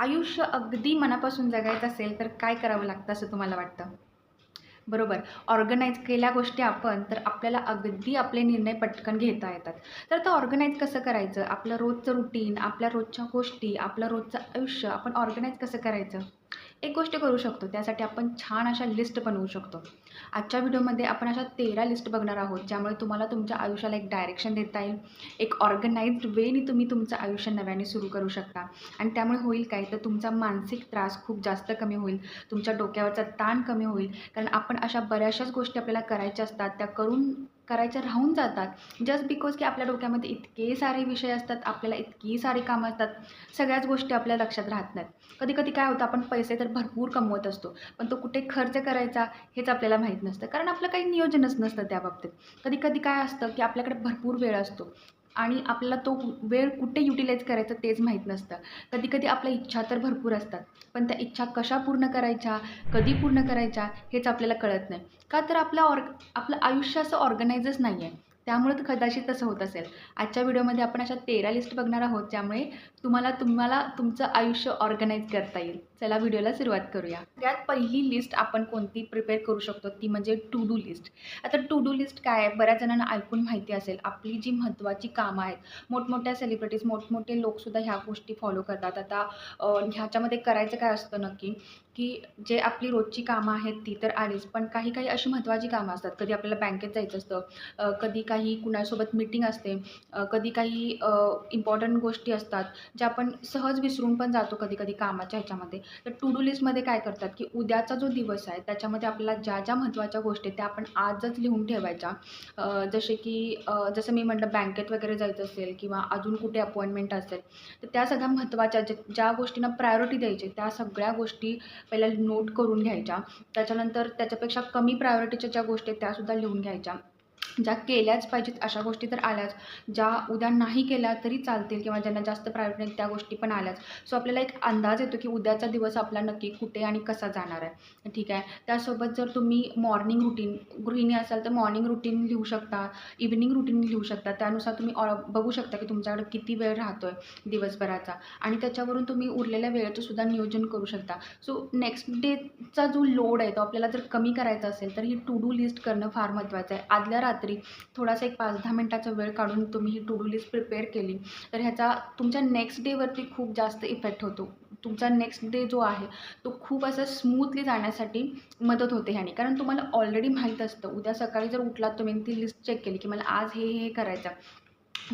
आयुष्य अगदी मनापासून जगायचं असेल तर काय करावं लागतं असं तुम्हाला वाटतं? बरोबर. ऑर्गनाईज केल्या गोष्टी आपण तर आपल्याला अगदी आपले निर्णय पटकन घेता येतात. तर आता ऑर्गनाईज कसं करायचं? आपलं रोजचं रुटीन आपल्या रोजच्या गोष्टी आपलं रोजचं आयुष्य आपण ऑर्गनाईज कसं करायचं? एक गोष्ट करू शकतो. त्यासाठी आपण छान अशा लिस्ट बनवू शकतो. आजच्या व्हिडिओमध्ये आपण अशा तेरा लिस्ट बघणार आहोत ज्यामुळे तुम्हाला तुमच्या आयुष्याला एक डायरेक्शन देता येईल. एक ऑर्गनाइज्ड वेनी तुम्ही तुमचं आयुष्य नव्याने सुरू करू शकता. आणि त्यामुळे होईल काय? तर तुमचा मानसिक त्रास खूप जास्त कमी होईल. तुमच्या डोक्यावरचा ताण कमी होईल. कारण आपण अशा बऱ्याचशाच गोष्टी आपल्याला करायच्या असतात त्या करून करायच्या राहून जातात. जस्ट बिकॉज की आपल्या डोक्यामध्ये इतके सारे विषय असतात आपल्याला इतकी सारी कामं असतात सगळ्याच गोष्टी आपल्या लक्षात राहत नाहीत. कधी कधी काय होतं आपण पैसे तर भरपूर कमवत असतो पण तो कुठे खर्च करायचा हेच आपल्याला माहीत नसतं. कारण आपलं काही नियोजनच नसतं त्या बाबतीत. कधी कधी काय असतं की आपल्याकडे भरपूर वेळ असतो. आणि आपल्याला तो वेळ कुठे युटिलाइज करायचा तेच माहीत नसतं. कधी कधी आपल्या इच्छा तर भरपूर असतात पण त्या इच्छा कशा पूर्ण करायच्या कधी पूर्ण करायच्या हेच आपल्याला कळत नाही. का तर आपलं ऑर्ग आपलं आयुष्य असं ऑर्गनायझच नाही आहे त्यामुळे तर कदाचित तसं होत असेल. आजच्या व्हिडिओमध्ये आपण अशा तेरा लिस्ट बघणार आहोत ज्यामुळे तुम्हाला तुम्हाला तुमचं आयुष्य ऑर्गनाईज करता येईल. चला व्हिडिओला सुरुवात करूया. सगळ्यात पहिली लिस्ट आपण कोणती प्रिपेअर करू शकतो ती म्हणजे टू डू लिस्ट आता टू डू लिस्ट काय आहे? बऱ्याच जणांना ऐकून माहिती असेल आपली जी महत्त्वाची कामं आहेत मोठमोठ्या सेलिब्रिटीज मोठमोठे लोकसुद्धा ह्या गोष्टी फॉलो करतात. आता ह्याच्यामध्ये करायचं काय असतं नक्की की जे आपली रोजची कामं आहेत ती तर आलीच पण काही काही अशी महत्त्वाची कामं असतात. कधी आपल्याला बँकेत जायचं असतं कधी काही काही कुणासोबत मीटिंग असते कधी काही इम्पॉर्टंट गोष्टी असतात ज्या आपण सहज विसरून पण जातो कधी कधी कामाच्या ह्याच्यामध्ये. तर टू डू लिस्टमध्ये काय करतात की उद्याचा जो दिवस आहे त्याच्यामध्ये आपल्याला ज्या ज्या महत्त्वाच्या गोष्टी आहेत त्या आपण आजच लिहून ठेवायच्या. जसे की जसं मी म्हटलं बँकेत वगैरे जायचं असेल किंवा अजून कुठे अपॉइंटमेंट असेल तर त्या सगळ्या महत्त्वाच्या ज्या गोष्टींना प्रायोरिटी द्यायची त्या सगळ्या गोष्टी पहिल्या नोट करून घ्यायच्या. त्याच्यानंतर त्याच्यापेक्षा कमी प्रायोरिटीच्या ज्या गोष्टी आहेत त्यासुद्धा लिहून घ्यायच्या. ज्या केल्याच पाहिजेत अशा गोष्टी तर आल्याच. ज्या उद्या नाही केल्या तरी चालतील किंवा ज्यांना जास्त प्रायोरिटी नाही त्या गोष्टी पण आल्याच. सो आपल्याला एक अंदाज येतो की उद्याचा दिवस आपला नक्की कुठे आणि कसा जाणार आहे. ठीक आहे? त्यासोबत जर तुम्ही मॉर्निंग रुटीन गृहिणी असाल तर मॉर्निंग रुटीन लिहू शकता इव्हिनिंग रुटीन लिहू शकता. त्यानुसार तुम्ही ऑ बघू शकता की तुमच्याकडे किती वेळ राहतो आहे दिवसभराचा. आणि त्याच्यावरून तुम्ही उरलेल्या वेळेचं सुद्धा नियोजन करू शकता. सो नेक्स्ट डेचा जो लोड आहे तो आपल्याला जर कमी करायचा असेल तर ही टू डू लिस्ट करणं फार महत्त्वाचं आहे. आदल्या रात्री थोडासा एक पाच दहा मिनटाचा वेळ काढून तुम्ही ही टू डू लिस्ट प्रिपेअर केली तर ह्याचा तुमच्या नेक्स्ट डेवरती खूप जास्त इफेक्ट होतो. तुमचा नेक्स्ट डे जो आहे तो खूप असं स्मूथली जाण्यासाठी मदत होते ह्याने. कारण तुम्हाला ऑलरेडी माहीत असतं उद्या सकाळी जर उठलात तुम्ही ती लिस्ट चेक केली की मला आज हे हे हे करायचं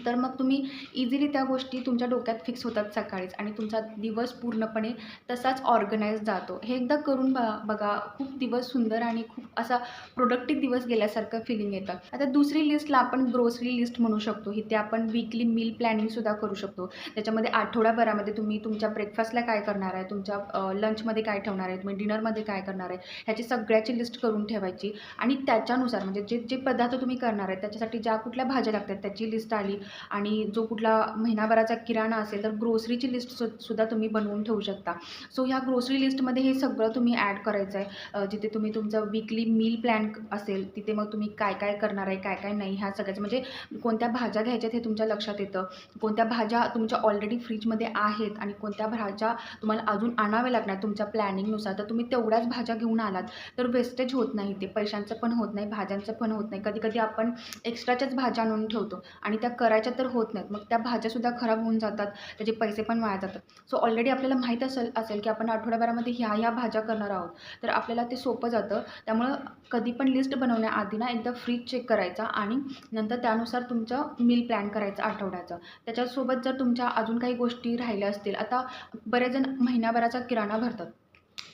तर मग तुम्ही इझिली त्या गोष्टी तुमच्या डोक्यात फिक्स होतात सकाळीच आणि तुमचा दिवस पूर्णपणे तसाच ऑर्गनाईज जातो. हे एकदा करून ब बघा. खूप दिवस सुंदर आणि खूप असा प्रोडक्टिव्ह दिवस गेल्यासारखं फिलिंग येतं. आता दुसरी लिस्टला आपण ग्रोसरी लिस्ट म्हणू शकतो. इथे आपण वीकली मील प्लॅनिंगसुद्धा करू शकतो. त्याच्यामध्ये आठवड्याभरामध्ये तुम्ही तुमच्या ब्रेकफास्टला काय करणार आहे? तुमच्या लंचमध्ये काय ठेवणार आहे? तुम्ही डिनरमध्ये काय करणार आहे? ह्याची सगळ्याची लिस्ट करून ठेवायची. आणि त्याच्यानुसार म्हणजे जे जे पदार्थ तुम्ही करणार आहे त्याच्यासाठी ज्या कुठल्या भाज्या लागतात त्याची लिस्ट आली. आणि जो कुठला महिनाभराचा किराणा असेल तर ग्रोसरीची लिस्ट सु सुद्धा तुम्ही बनवून ठेवू शकता. सो ह्या ग्रोसरी लिस्टमध्ये हे सगळं तुम्ही ॲड करायचं आहे जिथे तुम्ही तुमचं वीकली मील प्लॅन असेल तिथे मग तुम्ही काय काय करणार आहे काय काय नाही ह्या सगळ्याचं म्हणजे कोणत्या भाज्या घ्यायच्यात हे तुमच्या लक्षात येतं. कोणत्या भाज्या तुमच्या ऑलरेडी फ्रीजमध्ये आहेत आणि कोणत्या भाज्या तुम्हाला अजून आणाव्या लागणार तुमच्या प्लॅनिंगनुसार तर तुम्ही तेवढ्याच भाज्या घेऊन आलात तर वेस्टेज होत नाही ते. पैशांचं पण होत नाही भाज्यांचं पण होत नाही. कधी कधी आपण एक्स्ट्राच्याच भाज्या आणून ठेवतो आणि त्या करायच्या तर होत नाहीत. मग त्या भाज्यासुद्धा खराब होऊन जातात त्याचे पैसे पण वाया जातात. सो ऑलरेडी आपल्याला माहीत असेल असेल की आपण आठवड्याभरामध्ये ह्या ह्या भाज्या करणार आहोत. तर आपल्याला ते सोपं जातं. त्यामुळं कधी पण लिस्ट बनवण्याआधी ना एकदा फ्रीज चेक करायचा आणि नंतर त्यानुसार तुमचं मील प्लॅन करायचं आठवड्याचं. त्याच्यासोबत जर तुमच्या अजून काही गोष्टी राहिल्या असतील आता बरेच जण महिन्याभराचा किराणा भरतात.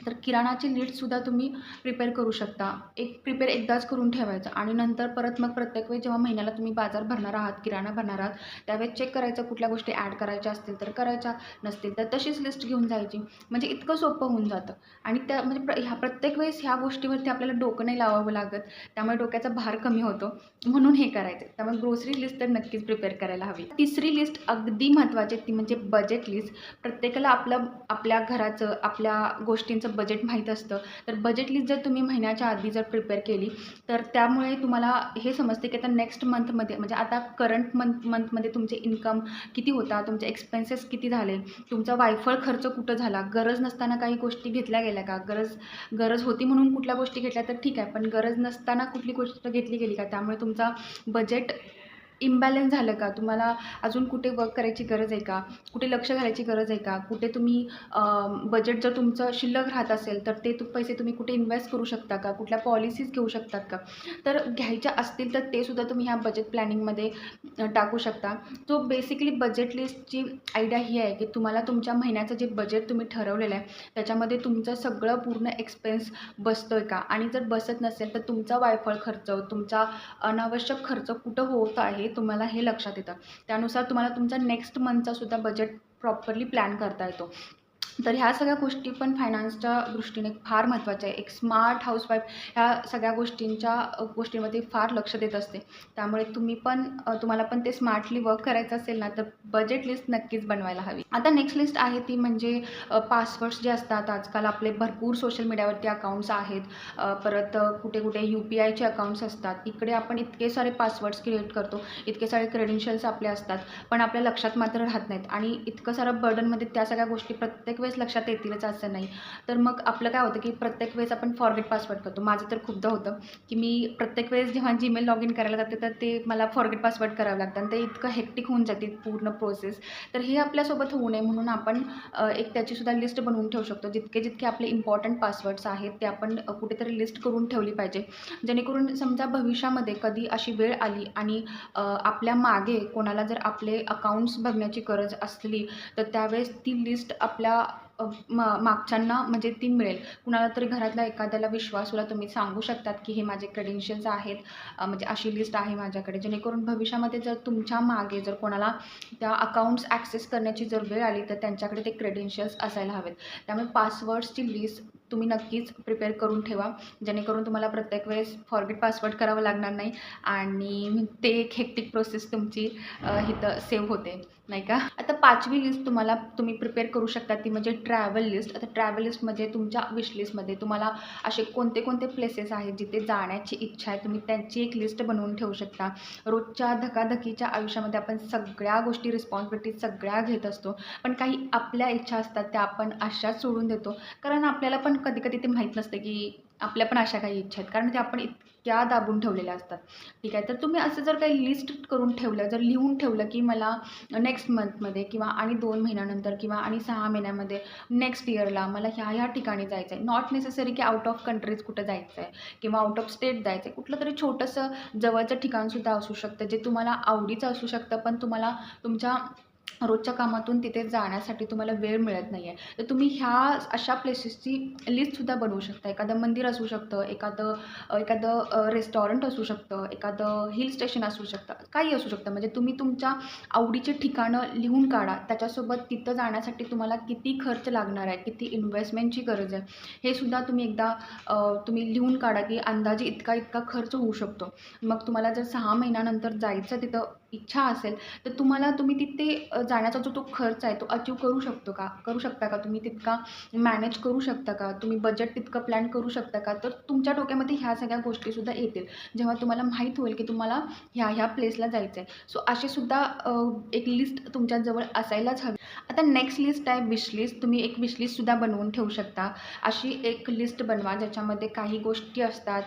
तर किराणाची लिस्टसुद्धा तुम्ही प्रिपेअर करू शकता. एक प्रिपेअर एकदाच करून ठेवायचं आणि नंतर परत मग प्रत्येक वेळी जेव्हा महिन्याला तुम्ही बाजार भरणार आहात किराणा भरणार आहात त्यावेळेस चेक करायचं कुठल्या गोष्टी ॲड करायच्या असतील तर करायच्या नसतील तर तशीच लिस्ट घेऊन जायची. म्हणजे इतकं सोपं होऊन जातं. आणि त्या म्हणजे प्र ह्या प्रत्येक वेळेस ह्या गोष्टीवरती आपल्याला डोकं नाही लावावं लागत. त्यामुळे डोक्याचा भार कमी होतो. म्हणून हे करायचं. त्यामुळे ग्रोसरी लिस्ट तर नक्कीच प्रिपेअर करायला हवी. तिसरी लिस्ट अगदी महत्त्वाची आहे ती म्हणजे बजेट लिस्ट प्रत्येकाला आपलं आपल्या घराचं आपल्या गोष्टींचं तुमचं बजेट माहीत असतं. तर बजेट लिस्ट जर तुम्ही महिन्याच्या आधी जर प्रिपेअर केली तर त्यामुळे तुम्हाला हे समजते की आता नेक्स्ट मंथमध्ये म्हणजे आता करंट मंथ मंथमध्ये तुमचे इन्कम किती होता तुमचे एक्सपेन्सेस किती झाले तुमचा वायफळ खर्च कुठं झाला गरज नसताना काही गोष्टी घेतल्या गेल्या का? गरज गरज होती म्हणून कुठल्या गोष्टी घेतल्या? तर ठीक आहे पण गरज नसताना कुठली गोष्ट घेतली गेली का? त्यामुळे तुमचा बजेट इम्बॅलन्स झालं का? तुम्हाला अजून कुठे वर्क करायची गरज आहे का? कुठे लक्ष घालायची गरज आहे का? कुठे तुम्ही बजेट जर तुमचं शिल्लक राहत असेल तर ते तू पैसे तुम्ही कुठे इन्व्हेस्ट करू शकता का? कुठल्या पॉलिसीज घेऊ शकतात का? तर घ्यायच्या असतील तर ते सुद्धा तुम्ही ह्या बजेट प्लॅनिंगमध्ये टाकू शकता. तो बेसिकली बजेट लिस्टची आयडिया ही आहे की तुम्हाला तुमच्या महिन्याचं जे बजेट तुम्ही ठरवलेलं आहे त्याच्यामध्ये तुमचं सगळं पूर्ण एक्सपेन्स बसतो आहे का? आणि जर बसत नसेल तर तुमचा वायफळ खर्च तुमचा अनावश्यक खर्च कुठं होत आहे? तुम्हाला हे लक्षात येतं. त्यानुसार तुम्हाला तुमचा नेक्स्ट मंथचा सुद्धा बजेट प्रॉपरली प्लॅन करता येतो. तर ह्या सगळ्या गोष्टी पण फायनान्सच्या दृष्टीने फार महत्त्वाच्या आहे. एक स्मार्ट हाऊसवाईफ ह्या सगळ्या गोष्टींच्या गोष्टींमध्ये फार लक्ष देत असते. त्यामुळे तुम्ही पण तुम्हाला पण ते स्मार्टली वर्क करायचं असेल ना तर बजेट लिस्ट नक्कीच बनवायला हवी. आता नेक्स्ट लिस्ट आहे ती म्हणजे पासवर्ड्स जे असतात आजकाल आपले भरपूर सोशल मीडियावरती अकाउंट्स आहेत. परत कुठे कुठे यू पी आयचे अकाउंट्स असतात. इकडे आपण इतके सारे पासवर्ड्स क्रिएट करतो. इतके सारे क्रेडेन्शियल्स आपले असतात. पण आपल्या लक्षात मात्र राहत नाहीत. आणि इतकं सारं बर्डनमध्ये त्या सगळ्या गोष्टी प्रत्येक वेळेस लक्षात येतीलच असं नाही. तर मग आपलं काय होतं की प्रत्येक वेळेस आपण फॉरगेट पासवर्ड करतो. माझं तर खूपदा होतं की मी प्रत्येक वेळेस जेव्हा जीमेल लॉग इन करायला जाते तर ते मला फॉरगेट पासवर्ड करावं लागतं आणि ते इतकं हेक्टिक होऊन जाते पूर्ण प्रोसेस तर हे आपल्यासोबत होऊ नये म्हणून आपण एक त्याचीसुद्धा लिस्ट बनवून ठेवू शकतो. जितके जितके आपले इम्पॉर्टंट पासवर्ड्स आहेत ते आपण कुठेतरी लिस्ट करून ठेवली पाहिजे. जेणेकरून समजा भविष्यामध्ये कधी अशी वेळ आली आणि आपल्या मागे कोणाला जर आपले अकाउंट्स बघण्याची गरज असली तर त्यावेळेस ती लिस्ट आपल्या म मागच्यांना म्हणजे ती मिळेल. कुणाला तरी घरातल्या एखाद्याला विश्वासूला तुम्ही सांगू शकतात की हे माझे क्रेडेन्शियल्स आहेत म्हणजे अशी लिस्ट आहे माझ्याकडे. जेणेकरून भविष्यामध्ये जर तुमच्या मागे जर कोणाला त्या अकाउंट्स ॲक्सेस करण्याची जर वेळ आली तर त्यांच्याकडे ते क्रेडेन्शियल्स असायला हवेत. त्यामुळे पासवर्ड्सची लिस्ट तुम्ही नक्कीच प्रिपेअर करून ठेवा. जेणेकरून तुम्हाला प्रत्येक वेळेस फॉरगेट पासवर्ड करावं लागणार नाही आणि ते एक हेक्टिक प्रोसेस तुमची इथं सेव्ह होते. नाही का? आता पाचवी लिस्ट तुम्हाला तुम्ही प्रिपेअर करू शकता. ती म्हणजे ट्रॅव्हल लिस्ट आता ट्रॅव्हल लिस्ट म्हणजे तुमच्या विश लिस्टमध्ये तुम्हाला असे कोणते कोणते प्लेसेस आहेत जिथे जाण्याची इच्छा आहे. तुम्ही त्यांची एक लिस्ट बनवून ठेवू शकता. रोजच्या धकाधकीच्या आयुष्यामध्ये आपण सगळ्या गोष्टी रिस्पॉन्सिबिलिटी सगळ्या घेत असतो. पण काही आपल्या इच्छा असतात त्या आपण अशाच सोडून देतो. कारण आपल्याला पण कधी कधी ते माहीत नसतं की आपल्या पण अशा काही इच्छा आहेत. कारण ते आपण इतक्या दाबून ठेवलेल्या असतात. ठीक आहे? तर तुम्ही असं जर काही लिस्ट करून ठेवलं जर लिहून ठेवलं की मला नेक्स्ट मंथमध्ये किंवा आणि दोन महिन्यानंतर किंवा आणि सहा महिन्यामध्ये नेक्स्ट इयरला मला ह्या ह्या ठिकाणी जायचं आहे नॉट नेसेसरी की आउट ऑफ कंट्रीज कुठं जायचं आहे किंवा आउट ऑफ स्टेट जायचं आहे कुठलं तरी छोटंसं जवळचं ठिकाणसुद्धा असू शकतं जे तुम्हाला आवडीचं असू शकतं पण तुम्हाला तुमच्या रोजच्या कामातून तिथे जाण्यासाठी तुम्हाला वेळ मिळत नाही आहे तर तुम्ही ह्या अशा प्लेसेसची लिस्टसुद्धा बनवू शकता. एखादं मंदिर असू शकतं एखादं एखादं रेस्टॉरंट असू शकतं एखादं हिल स्टेशन असू शकतं काही असू शकतं. म्हणजे तुम्ही तुमच्या आवडीचे ठिकाणं लिहून काढा. त्याच्यासोबत तिथं जाण्यासाठी तुम्हाला किती खर्च लागणार आहे किती इन्व्हेस्टमेंटची गरज आहे हे सुद्धा तुम्ही एकदा तुम्ही लिहून काढा की अंदाजे इतका इतका खर्च होऊ शकतो. मग तुम्हाला जर सहा महिन्यानंतर जायचं तिथं इच्छा असेल तर तुम्हाला तुम्ही तिथे जाण्याचा जो तो खर्च आहे तो अचीव करू शकतो का? करू शकता का तुम्ही तितका मॅनेज करू शकता का? तुम्ही बजेट तितकं प्लॅन करू शकता का? तर तुमच्या डोक्यामध्ये ह्या सगळ्या गोष्टीसुद्धा येतील. जेव्हा तुम्हाला माहीत होईल की तुम्हाला ह्या ह्या प्लेसला जायचं आहे सो अशीसुद्धा एक लिस्ट तुमच्याजवळ असायलाच हवी. आता नेक्स्ट लिस्ट आहे विश लिस्ट तुम्ही एक विश लिस्टसुद्धा बनवून ठेवू शकता. अशी एक लिस्ट बनवा ज्याच्यामध्ये काही गोष्टी असतात.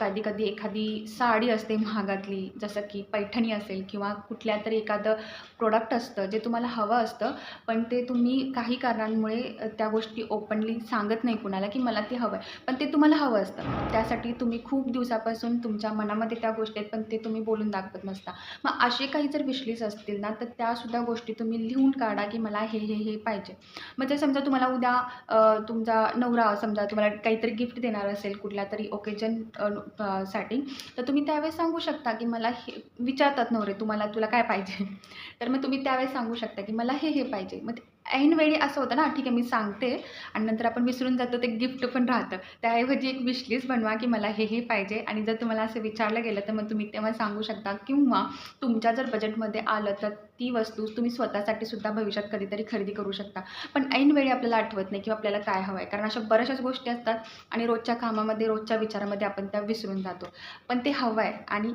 कधी कधी एखादी साडी असते महागातली जसं की पैठणी असते. असेल किंवा कुठल्या तरी एखादं प्रोडक्ट असतं जे तुम्हाला हवं असतं पण ते तुम्ही काही कारणांमुळे त्या गोष्टी ओपनली सांगत नाही कुणाला की मला ते हवं आहे पण ते तुम्हाला हवं असतं. त्यासाठी तुम्ही खूप दिवसापासून तुमच्या मनामध्ये त्या गोष्टी आहेत पण ते तुम्ही बोलून दाखवत नसता. मग असे काही जर विश्लीस असतील ना तर त्यासुद्धा गोष्टी तुम्ही लिहून काढा की मला हे हे हे पाहिजे. मग जर समजा तुम्हाला उद्या तुमचा नवरा समजा तुम्हाला काहीतरी गिफ्ट देणार असेल कुठल्या तरी ओकेजनसाठी तर तुम्ही त्यावेळेस सांगू शकता की मला हे विचारतात नवरे तुम्हाला तुला काय पाहिजे? तर मग तुम्ही त्यावेळेस सांगू शकता की मला हे हे पाहिजे. मग ऐनवेळी असं होतं ना ठीक आहे मी सांगते आणि नंतर आपण विसरून जातो ते गिफ्ट पण राहतं. त्याऐवजी एक विशलिस्ट बनवा की मला हे हे पाहिजे आणि जर तुम्हाला असं विचारलं गेलं तर मग तुम्ही तेव्हा सांगू शकता किंवा तुमच्या जर बजेटमध्ये आलं तर ती वस्तू तुम्ही स्वतःसाठी सुद्धा भविष्यात कधीतरी खरेदी करू शकता. पण ऐनवेळी आपल्याला आठवत नाही किंवा आपल्याला काय हवं आहे कारण अशा बऱ्याचशाच गोष्टी असतात आणि रोजच्या कामामध्ये रोजच्या विचारामध्ये आपण त्या विसरून जातो. पण ते हवं आहे आणि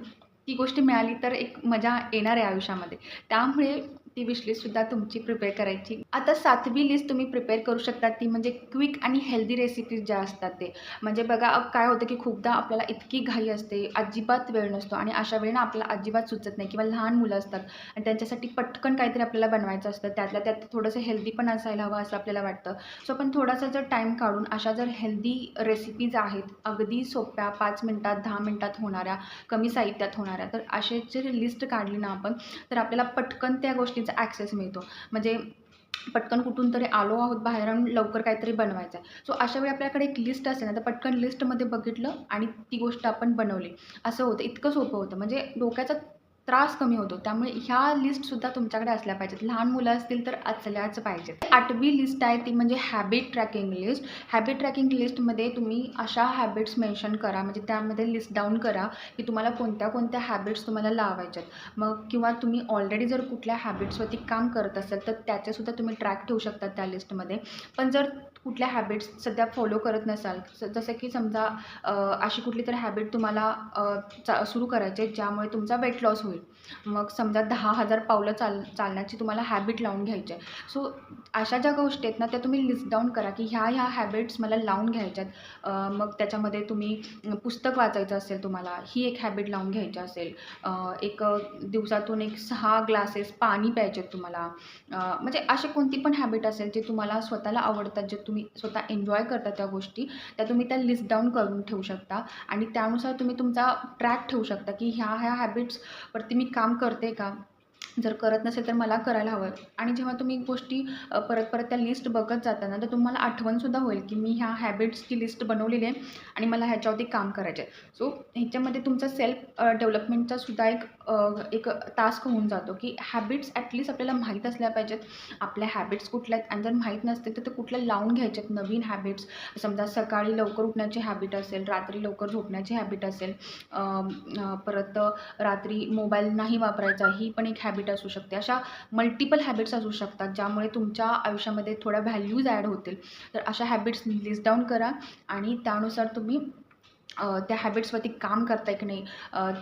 ती गोष्ट मिळाली तर एक मजा येणार आहे आयुष्यामध्ये. त्यामुळे ती विशलिस्टसुद्धा तुमची प्रिपेअर करायची. आता सातवी लिस्ट तुम्ही प्रिपेअर करू शकता ती म्हणजे क्विक आणि हेल्दी रेसिपीज ज्या असतात ते. म्हणजे बघा काय होतं की खूपदा आपल्याला इतकी घाई असते अजिबात वेळ नसतो आणि अशा वेळी आपल्याला अजिबात सुचत नाही किंवा लहान मुलं असतात आणि त्यांच्यासाठी पटकन काहीतरी आपल्याला बनवायचं असतं त्यातल्या त्यात थोडंसं हेल्दी पण असायला हवं असं आपल्याला वाटतं. सो आपण थोडासा जर टाईम काढून अशा जर हेल्दी रेसिपीज आहेत अगदी सोप्या पाच मिनटात दहा मिनटात होणाऱ्या कमी साहित्यात होणाऱ्या तर असे जर लिस्ट काढली ना आपण तर आपल्याला पटकन त्या गोष्टी गोष्टीचा ॲक्सेस मिळतो. म्हणजे पटकन कुठून तरी आलो आहोत बाहेर आणि लवकर काहीतरी बनवायचं आहे. सो अशा वेळी आपल्याकडे एक लिस्ट असेल ना तर पटकन लिस्टमध्ये बघितलं आणि ती गोष्ट आपण बनवली. असं होतं. इतकं सोपं होतं. म्हणजे डोक्याचा त्रास कमी होतो. त्यामुळे ह्या लिस्टसुद्धा तुमच्याकडे असल्या पाहिजेत. लहान मुलं असतील तर असल्याच पाहिजेत. आठवी लिस्ट आहे ती म्हणजे habit tracking list habit tracking लिस्टमध्ये तुम्ही अशा हॅबिट्स मेन्शन करा. म्हणजे त्यामध्ये लिस्ट डाऊन करा की तुम्हाला कोणत्या कोणत्या हॅबिट्स तुम्हाला लावायच्यात. मग किंवा तुम्ही ऑलरेडी जर कुठल्या हॅबिट्सवरती काम करत असाल तर त्याचेसुद्धा तुम्ही ट्रॅक ठेवू शकता त्या लिस्टमध्ये पण जर कुठल्या हॅबिट्स सध्या फॉलो करत नसाल जसं की समजा अशी कुठली तर हॅबिट तुम्हाला चा सुरू करायची ज्यामुळे तुमचा वेट लॉस होईल मग समजा दहा हजार पावलं चाल चालण्याची तुम्हाला हॅबिट लावून घ्यायची आहे. सो अशा ज्या गोष्टी आहेत ना त्या तुम्ही लिस्ट डाऊन करा की ह्या ह्या हॅबिट्स मला लावून घ्यायच्यात. मग त्याच्यामध्ये तुम्ही पुस्तक वाचायचं असेल तुम्हाला ही एक हॅबिट लावून घ्यायची असेल. एक दिवसातून एक सहा ग्लासेस पाणी प्यायचे तुम्हाला. म्हणजे अशी कोणती पण हॅबिट असेल जे तुम्हाला स्वतःला आवडतात जे तुम्ही स्वतः एन्जॉय करता त्या गोष्टी त्या तुम्ही त्या लिस्ट डाऊन करून ठेवू शकता. आणि त्यानुसार तुम्ही तुमचा ट्रॅक ठेवू शकता की ह्या ह्या वरती मी काम करते का? जर करत नसेल तर मला करायला हवं. आहे आणि जेव्हा तुम्ही गोष्टी परत परत त्या लिस्ट बघत जाताना तर तुम्हाला आठवणसुद्धा होईल की मी ह्या हॅबिट्सची लिस्ट बनवलेली आहे आणि मला ह्याच्यावरती काम करायचे आहे सो ह्याच्यामध्ये तुमचा सेल्फ डेव्हलपमेंटचा सुद्धा एक एक टास्क होऊन जातो की हॅबिट्स ॲटलिस्ट आपल्याला माहीत असल्या पाहिजेत. आपल्या हॅबिट्स कुठल्या आहेत? आणि जर माहीत नसतील तर ते कुठल्या लावून घ्यायचे आहेत नवीन हॅबिट्स समजा सकाळी लवकर उठण्याची हॅबिट असेल रात्री लवकर झोपण्याची हॅबिट असेल परत रात्री मोबाईल नाही वापरायचा ही पण एक हॅबिट असू शकते. अशा मल्टिपल हॅबिट्स असू शकतात ज्यामुळे तुमच्या आयुष्यामध्ये थोड्या व्हॅल्यूज ॲड होतील. तर अशा हॅबिट्स लिस्ट डाऊन करा आणि त्यानुसार तुम्ही त्या हॅबिट्सवरती काम करताय की नाही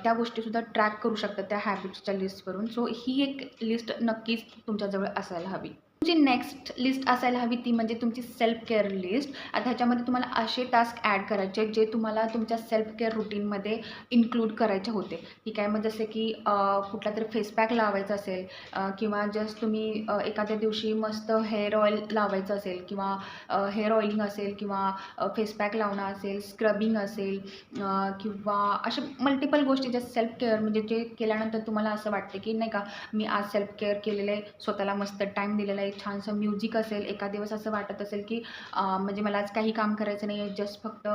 त्या गोष्टीसुद्धा ट्रॅक करू शकता त्या हॅबिट्सच्या लिस्टवरून सो ही एक लिस्ट नक्कीच तुमच्याजवळ असायला हवी. तुमची नेक्स्ट लिस्ट असायला हवी ती म्हणजे तुमची सेल्फ केअर लिस्ट आता ह्याच्यामध्ये तुम्हाला असे टास्क ॲड करायचे जे तुम्हाला तुमच्या सेल्फ केअर रुटीनमध्ये इन्क्लूड करायचे होते. ठीक आहे मग जसे की कुठला तरी फेस पॅक लावायचा असेल किंवा जस्ट तुम्ही एखाद्या दिवशी मस्त हेअर ऑइल लावायचं असेल किंवा हेअर ऑइलिंग असेल किंवा फेस पॅक लावणं असेल स्क्रबिंग असेल किंवा अशा मल्टिपल गोष्टी ज्या सेल्फ केअर म्हणजे जे केल्यानंतर तुम्हाला असं वाटते की नाही का मी आज सेल्फ केअर केलेलं आहे स्वतःला मस्त टाईम दिलेला आहे एक छानसं म्युझिक असेल एका दिवस असं वाटत असेल की म्हणजे मला आज काही काम करायचं नाही आहे जस्ट फक्त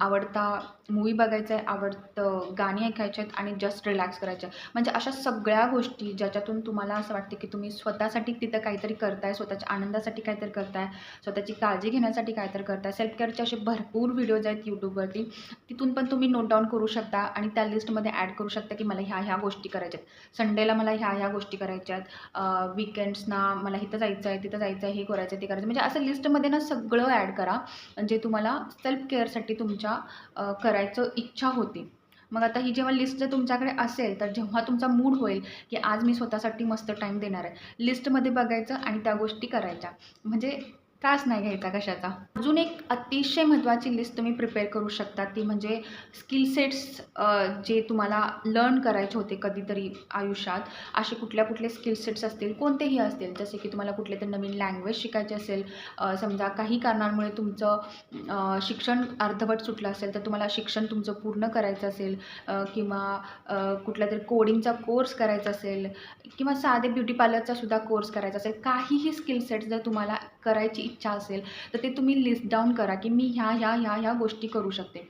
आवडता मूवी बघायचा आहे आवडतं गाणी ऐकायचे आहेत आणि जस्ट रिलॅक्स करायचं आहे म्हणजे अशा सगळ्या गोष्टी ज्याच्यातून तुम्हाला असं वाटते की तुम्ही स्वतःसाठी तिथं काहीतरी करताय स्वतःच्या आनंदासाठी काहीतरी करताय स्वतःची काळजी घेण्यासाठी काहीतरी करताय. सेल्फ केअरचे असे भरपूर व्हिडिओज आहेत यूट्यूबवरती तिथून पण तुम्ही नोट डाऊन करू शकता आणि त्या लिस्टमध्ये ॲड करू शकता की मला ह्या ह्या गोष्टी करायच्या आहेत संडेला मला ह्या ह्या गोष्टी करायच्या आहेत विकेंड्सना मला इथं जायचं जायचं आहे तिथं जायचं आहे हे करायचं आहे ते करायचं म्हणजे असं लिस्टमध्ये ना सगळं ॲड करा जे तुम्हाला सेल्फ केअरसाठी तुमच्या करायचं इच्छा होती. मग आता ही जेव्हा लिस्ट जर तुमच्याकडे असेल तर जेव्हा तुमचा मूड होईल की आज मी स्वतःसाठी मस्त टाईम देणार आहे लिस्टमध्ये बघायचं आणि त्या गोष्टी करायच्या. म्हणजे त्रास नाही घ्यायचा कशाचा. अजून एक अतिशय महत्त्वाची लिस्ट तुम्ही प्रिपेअर करू शकता ती म्हणजे स्किल सेट्स जे तुम्हाला लर्न करायचे होते कधीतरी आयुष्यात असे कुठल्या कुठले स्किल सेट्स असतील कोणतेही असतील जसे की तुम्हाला कुठले तर नवीन लँग्वेज शिकायचे असेल समजा काही कारणांमुळे तुमचं शिक्षण अर्धवट सुटलं असेल तर तुम्हाला शिक्षण तुमचं पूर्ण करायचं असेल किंवा कुठला तरी कोडिंगचा कोर्स करायचा असेल किंवा साधे ब्युटी पार्लरचा सुद्धा कोर्स करायचा असेल काहीही स्किल सेट्स जर तुम्हाला करायची इच्छा असेल तर ते तुम्ही लिस्ट डाऊन करा की मी ह्या ह्या ह्या ह्या गोष्टी करू शकते.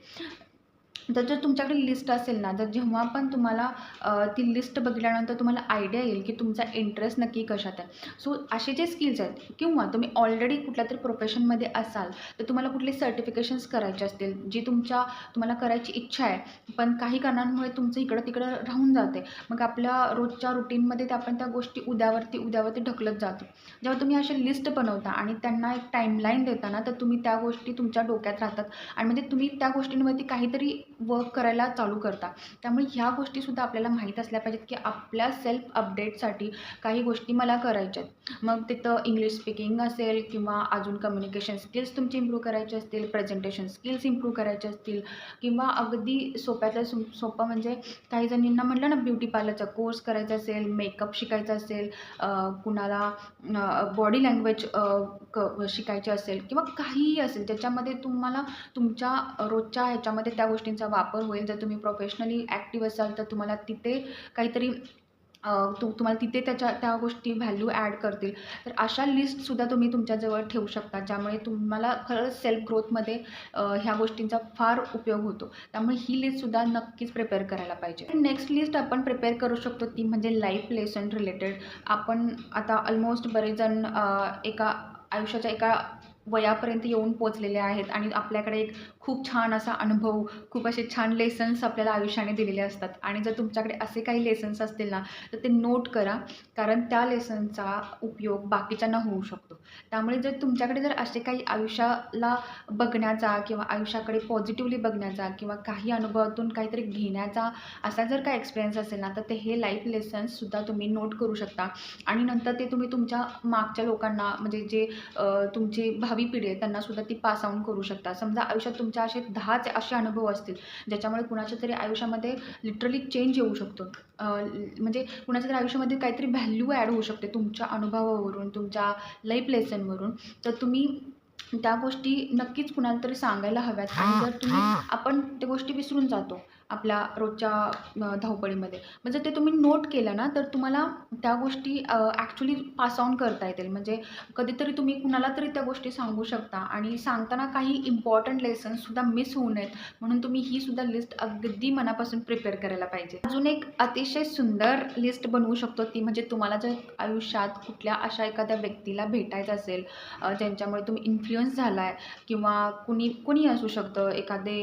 तर जर तुमच्याकडे लिस्ट असेल ना तर जेव्हा पण तुम्हाला ती लिस्ट बघितल्यानंतर तुम्हाला आयडिया येईल की तुमचा इंटरेस्ट नक्की कशात आहे. सो असे जे स्किल्स आहेत किंवा तुम्ही ऑलरेडी कुठल्या तरी प्रोफेशनमध्ये असाल तर तुम्हाला कुठले सर्टिफिकेशन्स करायचे असतील जी तुमच्या तुम्हाला करायची इच्छा आहे पण काही कारणांमुळे तुमचं इकडं तिकडं राहून जाते. मग आपल्या रोजच्या रुटीनमध्ये ते आपण त्या गोष्टी उद्यावरती उद्यावरती ढकलत जातो. जेव्हा तुम्ही अशी लिस्ट बनवता आणि त्यांना एक टाईमलाईन देताना तर तुम्ही त्या गोष्टी तुमच्या डोक्यात राहतात. आणि म्हणजे तुम्ही त्या गोष्टींवरती काहीतरी वर्क करायला चालू करता. त्यामुळे ह्या गोष्टीसुद्धा आपल्याला माहीत असल्या पाहिजेत की आपल्या सेल्फ अपडेटसाठी काही गोष्टी मला करायच्या आहेत मग तिथं इंग्लिश स्पीकिंग असेल किंवा अजून कम्युनिकेशन स्किल्स तुमची इम्प्रूव्ह करायचे असतील प्रेझेंटेशन स्किल्स इम्प्रूव्ह करायचे असतील किंवा अगदी सोप्यातल्या सो सोपं म्हणजे काही जणींना म्हटलं ना ब्युटी पार्लरचा कोर्स करायचा असेल मेकअप शिकायचा असेल कुणाला बॉडी लँग्वेज क शिकायची असेल किंवा काहीही असेल ज्याच्यामध्ये तुम्हाला तुमच्या रोजच्या ह्याच्यामध्ये त्या गोष्टींचा वापर होईल जर तुम्ही प्रोफेशनली ॲक्टिव्ह असाल तर तुम्हाला तिथे काहीतरी तु तुम्हाला तिथे त्याच्या त्या गोष्टी व्हॅल्यू ॲड करतील. तर अशा लिस्टसुद्धा तुम्ही तुमच्याजवळ ठेवू शकता ज्यामुळे तुम्हाला खरंच सेल्फ ग्रोथमध्ये ह्या गोष्टींचा फार उपयोग होतो. त्यामुळे ही लिस्टसुद्धा नक्कीच प्रिपेअर करायला पाहिजे. नेक्स्ट लिस्ट आपण प्रिपेअर करू शकतो ती म्हणजे लाईफ लेसन रिलेटेड आपण आता ऑलमोस्ट बरेच जण एका आयुष्याच्या एका वयापर्यंत येऊन पोचलेले आहेत आणि आपल्याकडे एक खूप छान असा अनुभव खूप असे छान लेसन्स आपल्याला आयुष्याने दिलेले असतात. आणि जर तुमच्याकडे असे काही लेसन्स असतील ना तर ते नोट करा. कारण त्या लेसनचा उपयोग बाकीच्यांना होऊ शकतो. त्यामुळे जर तुमच्याकडे जर असे काही आयुष्याला बघण्याचा किंवा आयुष्याकडे पॉझिटिव्हली बघण्याचा किंवा काही अनुभवातून काहीतरी घेण्याचा असा जर काय एक्सपिरियन्स असेल ना तर ते हे लाईफ लेसन्ससुद्धा तुम्ही नोट करू शकता. आणि नंतर ते तुम्ही तुमच्या मागच्या लोकांना म्हणजे जे तुमची भावी पिढी आहे त्यांनासुद्धा ती पास ऑन करू शकता. समजा आयुष्यात तुम तुमच्या असे दहाच असे अनुभव असतील ज्याच्यामुळे कुणाच्या तरी आयुष्यामध्ये लिटरली चेंज येऊ शकतो. म्हणजे कुणाच्या तरी आयुष्यामध्ये काहीतरी व्हॅल्यू ॲड होऊ शकते तुमच्या अनुभवावरून तुमच्या लाईफ लेसनवरून तर तुम्ही त्या गोष्टी नक्कीच कुणाला तरी सांगायला हव्यात. आणि जर तुम्ही आपण त्या गोष्टी विसरून जातो आपल्या रोजच्या धावपळीमध्ये. म्हणजे ते तुम्ही नोट केलं ना तर तुम्हाला त्या गोष्टी ॲक्च्युली पास ऑन करता येतील. म्हणजे कधीतरी तुम्ही कुणाला तरी त्या गोष्टी सांगू शकता आणि सांगताना काही इम्पॉर्टंट लेसन्ससुद्धा मिस होऊ नयेत. म्हणून तुम्ही ही सुद्धा लिस्ट अगदी मनापासून प्रिपेअर करायला पाहिजे. अजून एक अतिशय सुंदर लिस्ट बनवू शकतो ती म्हणजे तुम्हाला जर आयुष्यात कुठल्या अशा एखाद्या व्यक्तीला भेटायचं असेल ज्यांच्यामुळे तुम्ही इन्फ्लुअन्स झाला आहे किंवा कुणी कुणी असू शकतं एखादे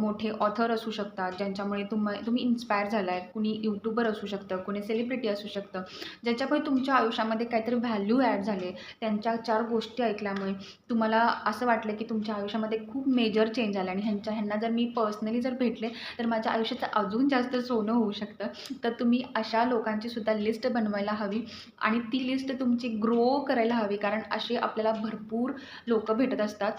मोठे ऑथर असू शकतात ज्यांच्यामुळे तुम तुम्ही इन्स्पायर झाला आहे कुणी यूट्यूबर असू शकतं कुणी सेलिब्रिटी असू शकतं. ज्याच्यामुळे तुमच्या आयुष्यामध्ये काहीतरी व्हॅल्यू ॲड झाले. त्यांच्या चार गोष्टी ऐकल्यामुळे तुम्हाला असं वाटलं की तुमच्या आयुष्यामध्ये खूप मेजर चेंज आला. आणि ह्यांच्या ह्यांना जर मी पर्सनली जर भेटले तर माझ्या आयुष्याचं अजून जास्त सोनं होऊ शकतं. तर तुम्ही अशा लोकांची सुद्धा लिस्ट बनवायला हवी. आणि ती लिस्ट तुमची ग्रो करायला हवी. कारण असे आपल्याला भरपूर लोक भेटत असतात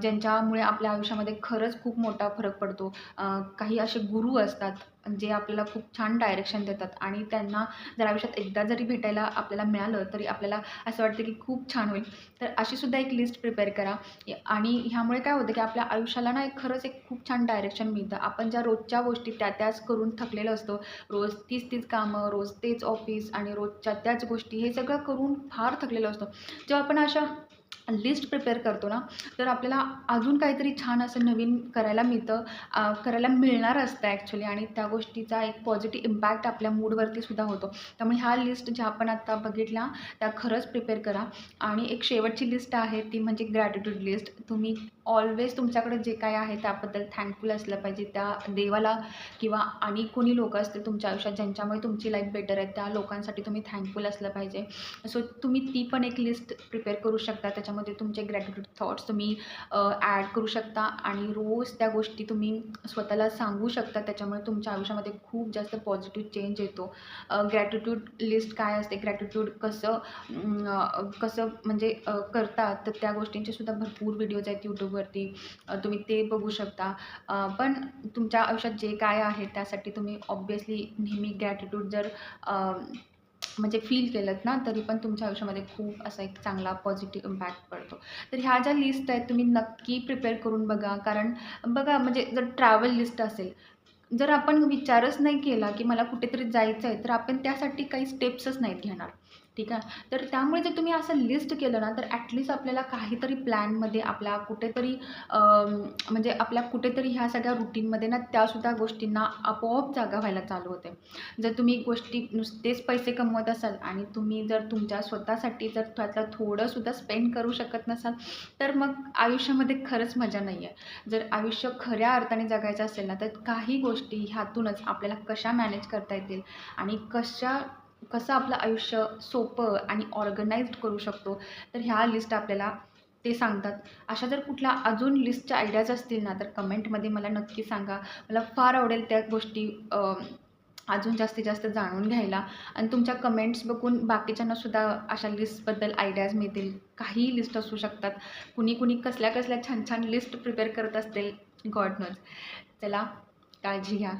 ज्यांच्यामुळे आपल्या आयुष्यामध्ये खरंच खूप मोठा फरक पडतो. अ, काही असे गुरु असतात जे आपल्याला खूप छान डायरेक्शन देतात. आणि त्यांना जर आयुष्यात एकदा जरी भेटायला आपल्याला मिळालं तरी आपल्याला असं वाटतं की खूप छान होईल. तर अशी सुद्धा एक लिस्ट प्रिपेअर करा. आणि ह्यामुळे काय होतं की आपल्या आयुष्याला ना एक खरंच एक खूप छान डायरेक्शन मिळतं. आपण ज्या रोजच्या गोष्टी त्या त्याच करून थकलेलो असतो रोज तीच तीच कामं रोज तेच ऑफिस आणि रोजच्या त्याच गोष्टी हे सगळं करून फार थकलेलो असतो. जेव्हा आपण अशा लिस्ट प्रिपेअर करतो ना तर आपल्याला अजून काहीतरी छान असं नवीन करायला मिळतं. करायला मिळणार असतं ॲक्च्युली आणि त्या गोष्टीचा एक पॉझिटिव्ह इम्पॅक्ट आपल्या मूडवरती सुद्धा होतो. त्यामुळे ह्या लिस्ट ज्या आपण आत्ता बघितल्या त्या खरंच प्रिपेअर करा. आणि एक शेवटची लिस्ट आहे ती म्हणजे ग्रॅटिट्यूड लिस्ट तुम्ही ऑलवेज तुमच्याकडे जे काय आहे त्याबद्दल थँकफुल असलं पाहिजे. त्या देवाला किंवा आणि कोणी लोक असतील तुमच्या आयुष्यात ज्यांच्यामुळे तुमची लाईफ बेटर आहे त्या लोकांसाठी तुम्ही थँकफुल असलं पाहिजे. सो तुम्ही ती पण एक लिस्ट प्रिपेअर करू शकता. त्याच्यामध्ये तुमचे ग्रॅटिट्यूड थॉट्स तुम्ही ॲड करू शकता. आणि रोज त्या गोष्टी तुम्ही स्वतःला सांगू शकता. त्याच्यामुळे तुमच्या आयुष्यामध्ये खूप जास्त पॉझिटिव्ह चेंज येतो. ग्रॅटिट्यूड लिस्ट काय असते? ग्रॅटिट्यूड कसं कसं म्हणजे करतात? तर त्या गोष्टींचे सुद्धा भरपूर व्हिडिओज आहेत यूट्यूबवरती तुम्ही ते बघू शकता. पण तुमच्या आयुष्यात जे काय आहे त्यासाठी तुम्ही ऑब्वियसली नेहमी ग्रॅटिट्यूड जर म्हणजे फील केलं ना तरी पण तुमच्या आयुष्यामध्ये खूप असा एक चांगला पॉझिटिव्ह इम्पॅक्ट पडतो. तर ह्या ज्या लिस्ट आहेत तुम्ही नक्की प्रिपेअर करून बघा. कारण बघा म्हणजे जर ट्रॅव्हल लिस्ट असेल जर आपण विचारच नाही केला की मला कुठेतरी जायचं आहे तर आपण त्यासाठी काही स्टेप्सच नाहीत घेणार. ठीक आहे? तर त्यामुळे जर तुम्ही असं लिस्ट केलं ना तर ॲटलिस्ट आपल्याला काहीतरी प्लॅनमध्ये आपल्या कुठेतरी म्हणजे आपल्या कुठेतरी ह्या सगळ्या रुटीनमध्ये ना त्यासुद्धा गोष्टींना आपोआप जागा व्हायला चालू होते. जर तुम्ही गोष्टी नुसतेच पैसे कमवत असाल आणि तुम्ही जर तुमच्या स्वतःसाठी जर त्यातलं थोडंसुद्धा स्पेंड करू शकत नसाल तर मग आयुष्यामध्ये खरंच मजा नाही आहे जर आयुष्य खऱ्या अर्थाने जगायचं असेल ना तर काही गोष्टी ह्यातूनच आपल्याला कशा मॅनेज करता येतील आणि कशा कसं आपलं आयुष्य सोपं आणि ऑर्गनाइज्ड करू शकतो तर ह्या लिस्ट आपल्याला ते सांगतात. अशा जर कुठल्या अजून लिस्टच्या आयडियाज असतील ना तर कमेंटमध्ये मला नक्की सांगा. मला फार आवडेल त्या गोष्टी अजून जास्तीत जास्त जाणून घ्यायला. आणि तुमच्या कमेंट्स बघून बाकीच्यांनासुद्धा अशा लिस्टबद्दल आयडियाज मिळतील. काही लिस्ट असू शकतात. कुणी कुणी कसल्या कसल्या छान छान लिस्ट प्रिपेअर करत असतील. गॉड नोज चला काळजी घ्या.